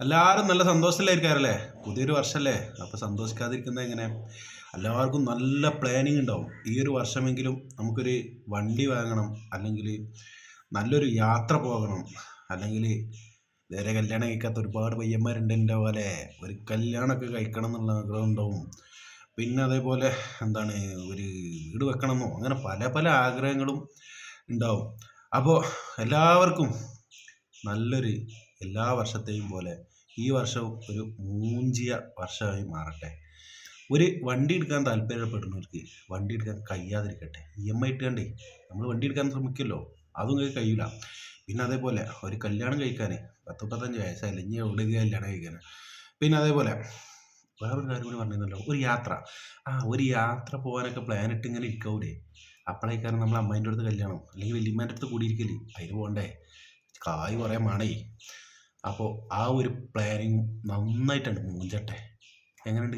എല്ലാവരും നല്ല സന്തോഷത്തിലായിരിക്കാറല്ലേ? പുതിയൊരു വർഷമല്ലേ അപ്പോൾ സന്തോഷിക്കാതിരിക്കുന്നത് എങ്ങനെ? എല്ലാവർക്കും നല്ല പ്ലാനിങ് ഉണ്ടാവും. ഈ ഒരു വർഷമെങ്കിലും നമുക്കൊരു വണ്ടി വാങ്ങണം അല്ലെങ്കിൽ നല്ലൊരു യാത്ര പോകണം അല്ലെങ്കിൽ വേറെ കല്യാണം കഴിക്കാത്ത ഒരുപാട് പയ്യന്മാരുണ്ട് എന്റെ പോലെ. ഒരു കല്യാണമൊക്കെ കഴിക്കണം എന്നുള്ള ആഗ്രഹം ഉണ്ടാവും. പിന്നെ അതേപോലെ എന്താണ് ഒരു വീട് വെക്കണമെന്നോ അങ്ങനെ പല പല ആഗ്രഹങ്ങളും ഉണ്ടാവും. അപ്പോൾ എല്ലാവർക്കും നല്ലൊരു എല്ലാ വർഷത്തെയും പോലെ ഈ വർഷവും ഒരു മൂഞ്ചിയ വർഷമായി മാറട്ടെ. ഒരു വണ്ടി എടുക്കാൻ താല്പര്യപ്പെടുന്നവർക്ക് വണ്ടി എടുക്കാൻ കഴിയാതിരിക്കട്ടെ. ഇ എം ഐ ഇട്ടുകണ്ടേ നമ്മൾ വണ്ടി എടുക്കാൻ ശ്രമിക്കുമല്ലോ അതും കഴിയില്ല പിന്നെ അതേപോലെ ഒരു കല്യാണം കഴിക്കാൻ പത്ത് മുപ്പത്തഞ്ച് വയസ്സായില്ല ഇനി എവിടെ കല്യാണം കഴിക്കാൻ പിന്നെ അതേപോലെ വേറൊരു കാര്യം കൂടി പറഞ്ഞിരുന്നല്ലോ ഒരു യാത്ര. ആ ഒരു യാത്ര പോകാനൊക്കെ പ്ലാൻ ഇട്ട് ഇങ്ങനെ ഇരിക്കാവൂലേ? അപ്പോഴേക്കാരം നമ്മൾ അമ്മേന്റെ അടുത്ത് കല്യാണം അല്ലെങ്കിൽ വലിയമ്മേന്റെ അടുത്ത് കൂടിയിരിക്കൽ. അതിന് പോകണ്ടേ കായ് കുറേ മണേ. അപ്പോൾ ആ ഒരു പ്ലാനിങ് നന്നായിട്ടുണ്ട് മൂഞ്ചട്ടെ. എങ്ങനെയുണ്ട്?